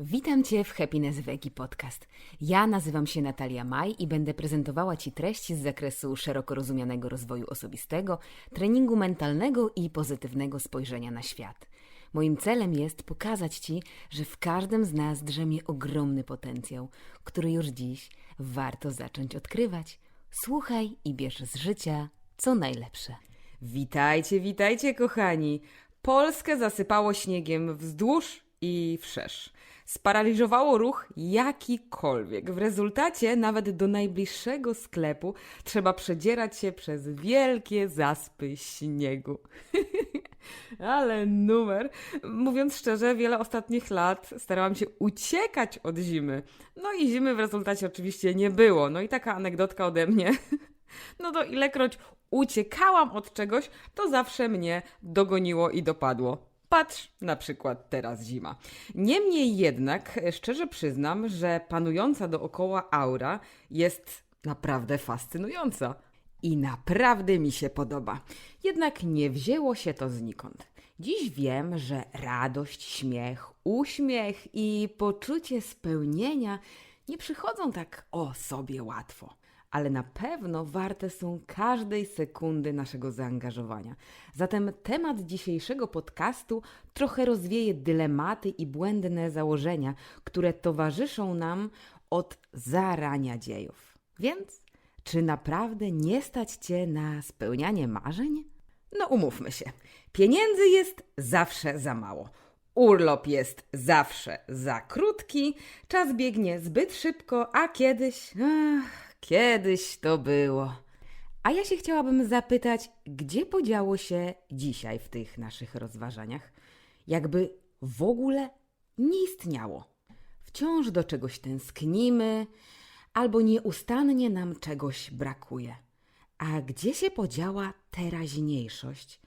Witam Cię w Happiness Wegi Podcast. Ja nazywam się Natalia Maj i będę prezentowała Ci treści z zakresu szeroko rozumianego rozwoju osobistego, treningu mentalnego i pozytywnego spojrzenia na świat. Moim celem jest pokazać Ci, że w każdym z nas drzemie ogromny potencjał, który już dziś warto zacząć odkrywać. Słuchaj i bierz z życia co najlepsze. Witajcie, witajcie, kochani. Polskę zasypało śniegiem wzdłuż i wszerz. Sparaliżowało ruch jakikolwiek. W rezultacie nawet do najbliższego sklepu trzeba przedzierać się przez wielkie zaspy śniegu. Ale numer. Mówiąc szczerze, wiele ostatnich lat starałam się uciekać od zimy. No i zimy w rezultacie oczywiście nie było. No i taka anegdotka ode mnie. No to ilekroć uciekałam od czegoś, to zawsze mnie dogoniło i dopadło. Patrz, na przykład teraz zima. Niemniej jednak, szczerze przyznam, że panująca dookoła aura jest naprawdę fascynująca. I naprawdę mi się podoba. Jednak nie wzięło się to znikąd. Dziś wiem, że radość, śmiech, uśmiech i poczucie spełnienia nie przychodzą tak o sobie łatwo ale na pewno warte są każdej sekundy naszego zaangażowania. Zatem temat dzisiejszego podcastu trochę rozwieje dylematy i błędne założenia, które towarzyszą nam od zarania dziejów. Więc, czy naprawdę nie stać Cię na spełnianie marzeń? No umówmy się, pieniędzy jest zawsze za mało. Urlop jest zawsze za krótki, czas biegnie zbyt szybko, a kiedyś. Ach, Kiedyś to było. A ja się chciałabym zapytać, gdzie podziało się dzisiaj w tych naszych rozważaniach? Jakby w ogóle nie istniało. Wciąż do czegoś tęsknimy, albo nieustannie nam czegoś brakuje. A gdzie się podziała teraźniejszość?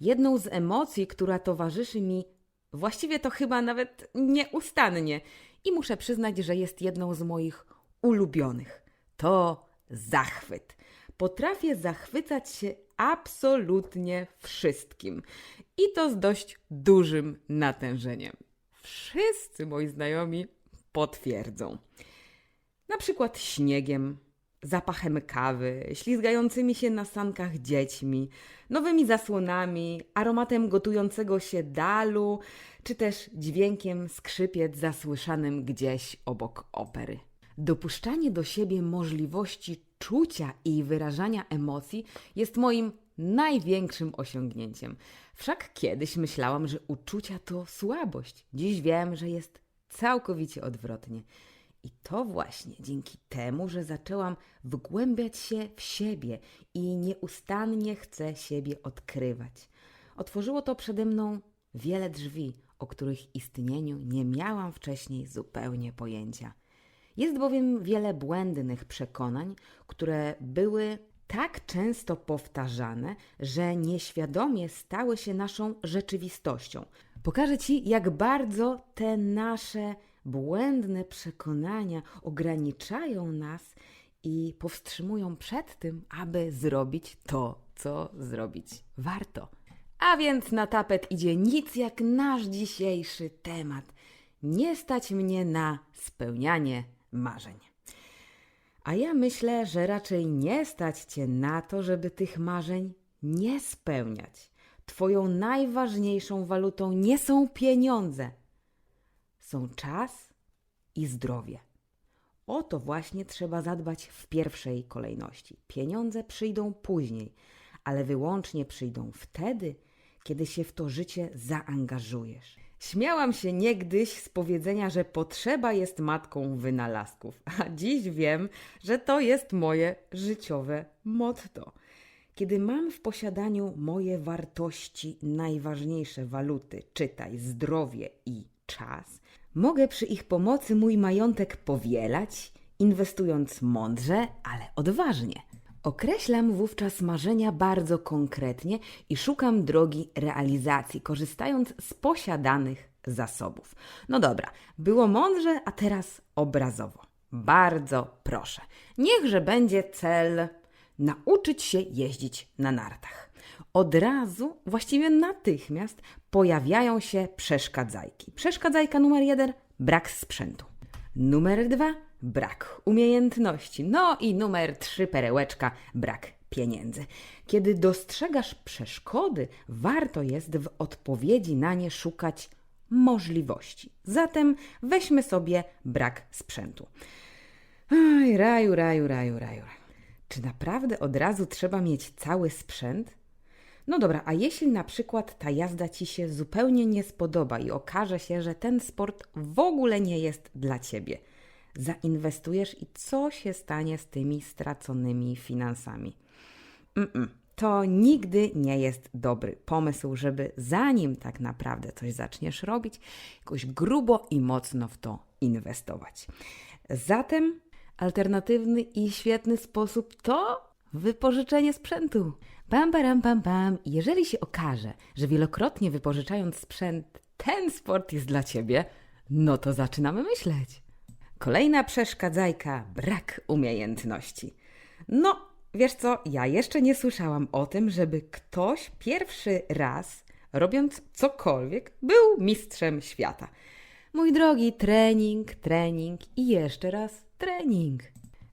Jedną z emocji, która towarzyszy mi, właściwie to chyba nawet nieustannie, i muszę przyznać, że jest jedną z moich ulubionych to zachwyt. Potrafię zachwycać się absolutnie wszystkim i to z dość dużym natężeniem. Wszyscy moi znajomi potwierdzą. Na przykład śniegiem, zapachem kawy, ślizgającymi się na sankach dziećmi, nowymi zasłonami, aromatem gotującego się dalu, czy też dźwiękiem skrzypiec zasłyszanym gdzieś obok opery. Dopuszczanie do siebie możliwości czucia i wyrażania emocji jest moim największym osiągnięciem. Wszak kiedyś myślałam, że uczucia to słabość. Dziś wiem, że jest całkowicie odwrotnie. I to właśnie dzięki temu, że zaczęłam wgłębiać się w siebie i nieustannie chcę siebie odkrywać. Otworzyło to przede mną wiele drzwi, o których istnieniu nie miałam wcześniej zupełnie pojęcia. Jest bowiem wiele błędnych przekonań, które były tak często powtarzane, że nieświadomie stały się naszą rzeczywistością. Pokażę Ci, jak bardzo te nasze błędne przekonania ograniczają nas i powstrzymują przed tym, aby zrobić to, co zrobić warto. A więc na tapet idzie nic jak nasz dzisiejszy temat. Nie stać mnie na spełnianie marzeń. A ja myślę, że raczej nie stać cię na to, żeby tych marzeń nie spełniać. Twoją najważniejszą walutą nie są pieniądze, są czas i zdrowie. O to właśnie trzeba zadbać w pierwszej kolejności. Pieniądze przyjdą później, ale wyłącznie przyjdą wtedy, kiedy się w to życie zaangażujesz. Śmiałam się niegdyś z powiedzenia, że potrzeba jest matką wynalazków, a dziś wiem, że to jest moje życiowe motto. Kiedy mam w posiadaniu moje wartości, najważniejsze waluty, czytaj zdrowie i czas, mogę przy ich pomocy mój majątek powielać, inwestując mądrze, ale odważnie. Określam wówczas marzenia bardzo konkretnie i szukam drogi realizacji, korzystając z posiadanych zasobów. No dobra, było mądrze, a teraz obrazowo. Bardzo proszę. Niechże będzie cel nauczyć się jeździć na nartach. Od razu, właściwie natychmiast, pojawiają się przeszkadzajki. Przeszkadzajka numer jeden brak sprzętu. Numer dwa brak umiejętności. No i numer trzy perełeczka brak pieniędzy. Kiedy dostrzegasz przeszkody, warto jest w odpowiedzi na nie szukać możliwości. Zatem weźmy sobie brak sprzętu. Aj, raju, raju, raju, raju. Czy naprawdę od razu trzeba mieć cały sprzęt? No dobra, a jeśli na przykład ta jazda ci się zupełnie nie spodoba i okaże się, że ten sport w ogóle nie jest dla ciebie, zainwestujesz i co się stanie z tymi straconymi finansami? Mm-mm. To nigdy nie jest dobry pomysł, żeby zanim tak naprawdę coś zaczniesz robić, jakoś grubo i mocno w to inwestować. Zatem alternatywny i świetny sposób to wypożyczenie sprzętu. Pam, pam, pam. I Jeżeli się okaże, że wielokrotnie wypożyczając sprzęt, ten sport jest dla ciebie, no to zaczynamy myśleć. Kolejna przeszkadzajka brak umiejętności. No, wiesz co, ja jeszcze nie słyszałam o tym, żeby ktoś pierwszy raz, robiąc cokolwiek, był mistrzem świata. Mój drogi, trening, trening i jeszcze raz trening.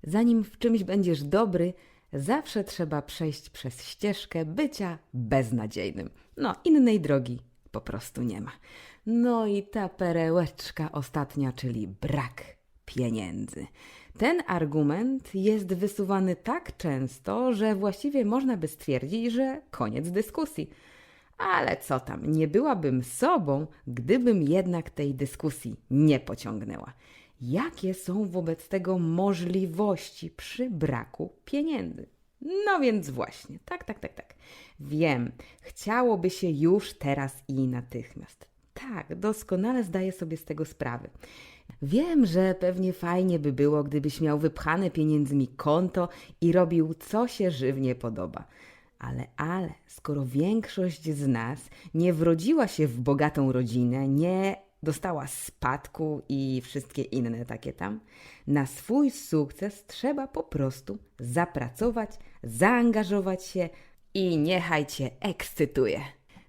Zanim w czymś będziesz dobry, zawsze trzeba przejść przez ścieżkę bycia beznadziejnym. No, innej drogi po prostu nie ma. No i ta perełeczka ostatnia, czyli brak pieniędzy. Ten argument jest wysuwany tak często, że właściwie można by stwierdzić, że koniec dyskusji. Ale co tam, nie byłabym sobą, gdybym jednak tej dyskusji nie pociągnęła. Jakie są wobec tego możliwości przy braku pieniędzy? No więc właśnie, tak, tak, tak, tak. Wiem, chciałoby się już teraz i natychmiast. Tak, doskonale zdaję sobie z tego sprawę. Wiem, że pewnie fajnie by było, gdybyś miał wypchane pieniędzmi konto i robił co się żywnie podoba. Ale, ale, skoro większość z nas nie wrodziła się w bogatą rodzinę, nie dostała spadku i wszystkie inne takie tam, na swój sukces trzeba po prostu zapracować, zaangażować się i niechaj cię ekscytuje.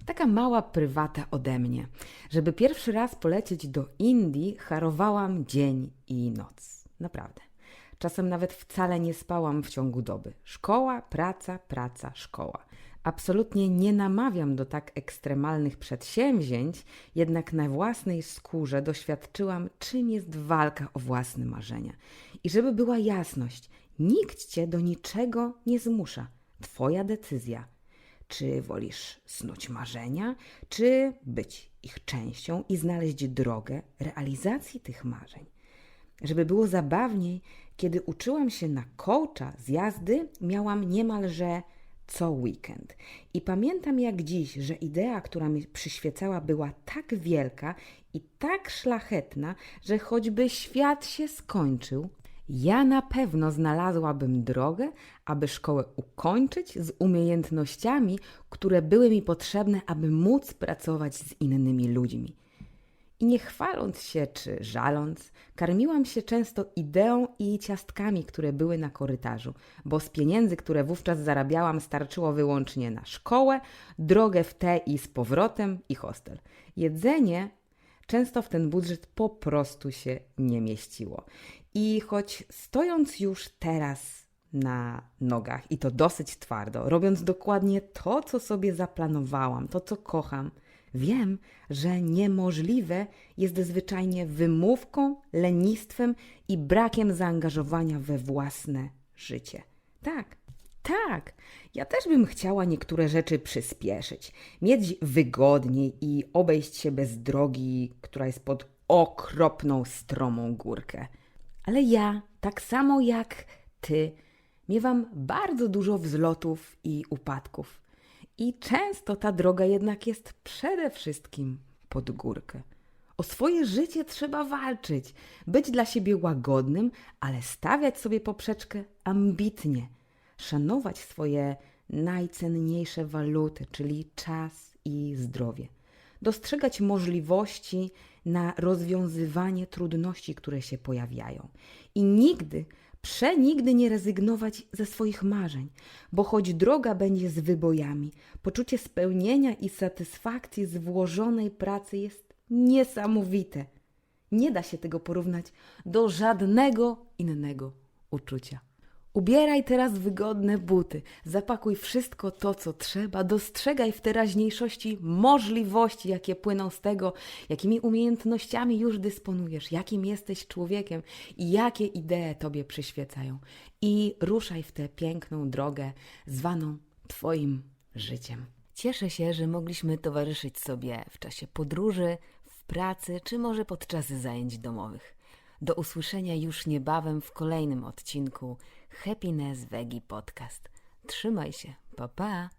Taka mała prywata ode mnie. Żeby pierwszy raz polecieć do Indii, harowałam dzień i noc. Naprawdę. Czasem nawet wcale nie spałam w ciągu doby. Szkoła, praca, praca, szkoła. Absolutnie nie namawiam do tak ekstremalnych przedsięwzięć, jednak na własnej skórze doświadczyłam, czym jest walka o własne marzenia. I żeby była jasność, nikt cię do niczego nie zmusza. Twoja decyzja. Czy wolisz snuć marzenia, czy być ich częścią i znaleźć drogę realizacji tych marzeń? Żeby było zabawniej, kiedy uczyłam się na coacha z jazdy, miałam niemalże co weekend. I pamiętam jak dziś, że idea, która mi przyświecała, była tak wielka i tak szlachetna, że choćby świat się skończył, ja na pewno znalazłabym drogę, aby szkołę ukończyć z umiejętnościami, które były mi potrzebne, aby móc pracować z innymi ludźmi. I nie chwaląc się czy żaląc, karmiłam się często ideą i ciastkami, które były na korytarzu, bo z pieniędzy, które wówczas zarabiałam, starczyło wyłącznie na szkołę, drogę w te i z powrotem i hostel. Jedzenie często w ten budżet po prostu się nie mieściło. I choć stojąc już teraz na nogach i to dosyć twardo, robiąc dokładnie to, co sobie zaplanowałam, to, co kocham, Wiem, że niemożliwe jest zwyczajnie wymówką, lenistwem i brakiem zaangażowania we własne życie. Tak, tak, ja też bym chciała niektóre rzeczy przyspieszyć, mieć wygodniej i obejść się bez drogi, która jest pod okropną, stromą górkę. Ale ja, tak samo jak ty, miewam bardzo dużo wzlotów i upadków. I często ta droga jednak jest przede wszystkim pod górkę. O swoje życie trzeba walczyć, być dla siebie łagodnym, ale stawiać sobie poprzeczkę ambitnie, szanować swoje najcenniejsze waluty, czyli czas i zdrowie, dostrzegać możliwości na rozwiązywanie trudności, które się pojawiają i nigdy Przenigdy nie rezygnować ze swoich marzeń, bo choć droga będzie z wybojami, poczucie spełnienia i satysfakcji z włożonej pracy jest niesamowite. Nie da się tego porównać do żadnego innego uczucia. Ubieraj teraz wygodne buty, zapakuj wszystko to, co trzeba, dostrzegaj w teraźniejszości możliwości, jakie płyną z tego, jakimi umiejętnościami już dysponujesz, jakim jesteś człowiekiem i jakie idee tobie przyświecają. I ruszaj w tę piękną drogę zwaną Twoim życiem. Cieszę się, że mogliśmy towarzyszyć sobie w czasie podróży, w pracy czy może podczas zajęć domowych. Do usłyszenia już niebawem w kolejnym odcinku Happiness Veggie Podcast. Trzymaj się, pa pa!